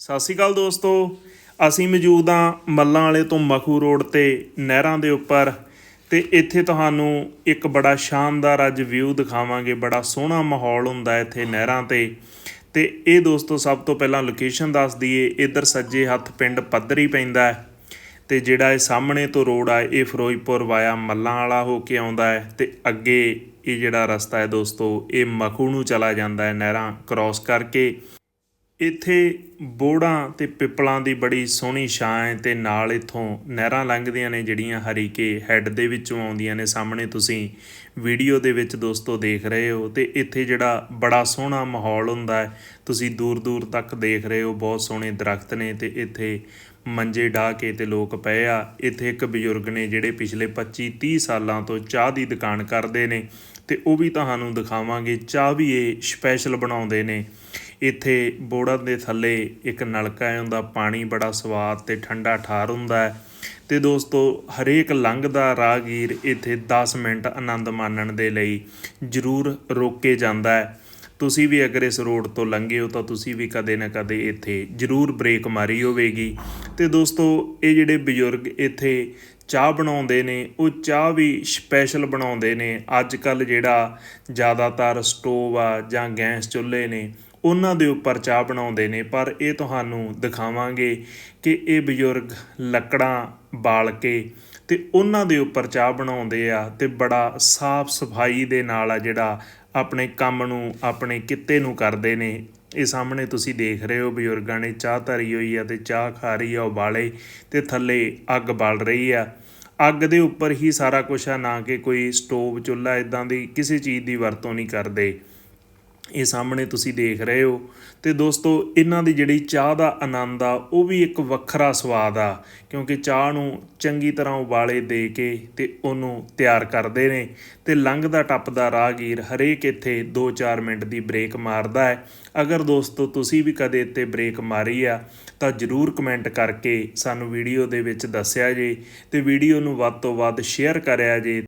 ਸਤਿ ਸ਼੍ਰੀ ਅਕਾਲ ਦੋਸਤੋ। ਅਸੀਂ ਮੌਜੂਦ ਹਾਂ ਮੱਲਾਂ ਵਾਲੇ ਤੋਂ ਮਖੂ ਰੋਡ ਤੇ ਨਹਿਰਾਂ ਦੇ ਉੱਪਰ ਤੇ ਇੱਥੇ ਤੁਹਾਨੂੰ ਇੱਕ ਬੜਾ ਸ਼ਾਨਦਾਰ ਅੱਜ ਵਿਊ ਦਿਖਾਵਾਂਗੇ। ਬੜਾ ਸੋਹਣਾ ਮਾਹੌਲ ਹੁੰਦਾ ਇੱਥੇ ਨਹਿਰਾਂ ਤੇ। ਤੇ ਇਹ ਦੋਸਤੋ ਸਭ ਤੋਂ ਪਹਿਲਾਂ ਲੋਕੇਸ਼ਨ ਦੱਸ ਦਈਏ। ਇੱਧਰ ਸੱਜੇ ਹੱਥ ਪਿੰਡ ਪੱਧਰੀ ਪੈਂਦਾ ਹੈ ਤੇ ਜਿਹੜਾ ਇਹ ਸਾਹਮਣੇ ਤੋਂ ਰੋਡ ਆ, ਇਹ ਫਿਰੋਜ਼ਪੁਰ ਵਾਇਆ ਮੱਲਾਂ ਵਾਲਾ ਹੋ ਕੇ ਆਉਂਦਾ ਹੈ ਤੇ ਅੱਗੇ ਇਹ ਜਿਹੜਾ ਰਸਤਾ ਹੈ ਦੋਸਤੋ, ਇਹ ਮਖੂ ਨੂੰ ਚਲਾ ਜਾਂਦਾ ਹੈ ਨਹਿਰਾਂ ਕ੍ਰਾਸ ਕਰਕੇ। ਇੱਥੇ ਬੋੜਾਂ ਤੇ ਪਿੱਪਲਾਂ ਦੀ ਬੜੀ ਸੋਹਣੀ ਛਾਂ ਹੈ ਤੇ ਨਾਲ ਇੱਥੋਂ ਨਹਿਰਾਂ ਲੰਘਦੀਆਂ ਨੇ ਜਿਹੜੀਆਂ ਹਰੀਕੇ ਹੈੱਡ ਦੇ ਵਿੱਚੋਂ ਆਉਂਦੀਆਂ ਨੇ। ਸਾਹਮਣੇ ਤੁਸੀਂ ਵੀਡੀਓ ਦੇ ਵਿੱਚ ਦੋਸਤੋ ਦੇਖ ਰਹੇ ਹੋ ਤੇ ਇੱਥੇ ਜਿਹੜਾ ਬੜਾ ਸੋਹਣਾ ਮਾਹੌਲ ਹੁੰਦਾ ਹੈ, ਤੁਸੀਂ ਦੂਰ ਦੂਰ ਤੱਕ ਦੇਖ ਰਹੇ ਹੋ। ਬਹੁਤ ਸੋਹਣੇ ਦਰਖਤ ਨੇ ਤੇ ਇੱਥੇ ਮੰਜੇ ਢਾਹ ਕੇ ਤੇ ਲੋਕ ਪਏ ਆ। ਇੱਥੇ ਇੱਕ ਬਜ਼ੁਰਗ ਨੇ ਜਿਹੜੇ ਪਿਛਲੇ 25 30 ਸਾਲਾਂ ਤੋਂ ਚਾਹ ਦੀ ਦੁਕਾਨ ਕਰਦੇ ਨੇ ਤੇ ਉਹ ਵੀ ਤੁਹਾਨੂੰ ਦਿਖਾਵਾਂਗੇ। ਚਾਹ ਵੀ ਇਹ ਸਪੈਸ਼ਲ ਬਣਾਉਂਦੇ ਨੇ। ਇੱਥੇ ਬੋੜਾਂ ਦੇ ਥੱਲੇ ਇੱਕ ਨਲਕਾ ਹੈ, ਉਹਦਾ ਪਾਣੀ ਬੜਾ ਸਵਾਦ ਤੇ ਠੰਡਾ ਠਾਰ ਹੁੰਦਾ ਹੈ। ਤੇ ਦੋਸਤੋ, ਹਰੇਕ ਲੰਘਦਾ ਰਾਹਗੀਰ ਇੱਥੇ 10 ਮਿੰਟ ਆਨੰਦ ਮਾਣਨ ਦੇ ਲਈ ਜ਼ਰੂਰ ਰੋਕ ਕੇ ਜਾਂਦਾ ਹੈ। ਤੁਸੀਂ ਵੀ ਅਗਰ ਇਸ ਰੋਡ ਤੋਂ ਲੰਘੇ ਹੋ ਤਾਂ ਤੁਸੀਂ ਵੀ ਕਦੇ ਨਾ ਕਦੇ ਇੱਥੇ ਜ਼ਰੂਰ ਬ੍ਰੇਕ ਮਾਰੀ ਹੋਵੇਗੀ। ਤੇ ਦੋਸਤੋ, ਇਹ ਜਿਹੜੇ ਬਜ਼ੁਰਗ ਇੱਥੇ ਚਾਹ ਬਣਾਉਂਦੇ ਨੇ, ਉਹ ਚਾਹ ਵੀ ਸਪੈਸ਼ਲ ਬਣਾਉਂਦੇ ਨੇ। ਅੱਜ ਕੱਲ ਜਿਹੜਾ ਜ਼ਿਆਦਾਤਰ ਸਟੋਵ ਆ ਜਾਂ ਗੈਸ ਚੁੱਲ੍ਹੇ ਨੇ ਉਹਨਾਂ ਦੇ ਉੱਪਰ ਚਾਹ ਬਣਾਉਂਦੇ ਨੇ, ਪਰ ਇਹ ਤੁਹਾਨੂੰ ਦਿਖਾਵਾਂਗੇ ਕਿ ਇਹ ਬਜ਼ੁਰਗ ਲੱਕੜਾਂ ਬਾਲ ਕੇ ਤੇ ਉਹਨਾਂ ਦੇ ਉੱਪਰ ਚਾਹ ਬਣਾਉਂਦੇ ਆ ਤੇ ਬੜਾ ਸਾਫ਼ ਸਫ਼ਾਈ ਦੇ ਨਾਲ ਆ ਜਿਹੜਾ ਆਪਣੇ ਕੰਮ ਨੂੰ, ਆਪਣੇ ਕਿੱਤੇ ਨੂੰ ਕਰਦੇ ਨੇ। ਇਹ ਸਾਹਮਣੇ ਤੁਸੀਂ ਦੇਖ ਰਹੇ ਹੋ ਬਜ਼ੁਰਗਾਂ ਨੇ ਚਾਹ ਧਰੀ ਹੋਈ ਆ ਤੇ ਚਾਹ ਖਾ ਰਹੀ ਆ ਉਬਾਲੇ ਤੇ ਥੱਲੇ ਅੱਗ ਬਲ ਰਹੀ ਆ। ਅੱਗ ਦੇ ਉੱਪਰ ਹੀ ਸਾਰਾ ਕੁਝ ਆ, ਨਾ ਕਿ ਕੋਈ ਸਟੋਵ, ਚੁੱਲ੍ਹਾ ਇਦਾਂ ਦੀ ਕਿਸੇ ਚੀਜ਼ ਦੀ ਵਰਤੋਂ ਨਹੀਂ ਕਰਦੇ। ਇਹ ਸਾਹਮਣੇ ਤੁਸੀਂ ਦੇਖ ਰਹੇ ਹੋ। ਤੇ ਦੋਸਤੋ, ਇਹਨਾਂ ਦੀ ਜਿਹੜੀ ਚਾਹ ਦਾ ਆਨੰਦ ਆ, ਉਹ ਵੀ ਇੱਕ ਵੱਖਰਾ ਸਵਾਦ ਆ, ਕਿਉਂਕਿ ਚਾਹ ਨੂੰ ਚੰਗੀ ਤਰ੍ਹਾਂ ਉਬਾਲੇ ਦੇ ਕੇ ਤੇ ਉਹਨੂੰ ਤਿਆਰ ਕਰਦੇ ਨੇ। ਤੇ ਲੰਘਦਾ ਟੱਪਦਾ ਰਾਹਗੀਰ ਹਰੇਕ ਇੱਥੇ 2-4 ਮਿੰਟ ਦੀ ਬ੍ਰੇਕ ਮਾਰਦਾ ਹੈ। ਅਗਰ ਦੋਸਤੋ, ਤੁਸੀਂ ਵੀ ਕਦੇ ਇੱਥੇ ਬ੍ਰੇਕ ਮਾਰੀ ਆ, ਤਾਂ ਜਰੂਰ ਕਮੈਂਟ ਕਰਕੇ ਸਾਨੂੰ ਵੀਡੀਓ ਦੇ ਵਿੱਚ ਦੱਸਿਆ ਜੇ ਤੇ ਵੀਡੀਓ ਨੂੰ ਵੱਧ ਤੋਂ ਵੱਧ ਸ਼ੇਅਰ ਕਰਿਆ ਜੇ।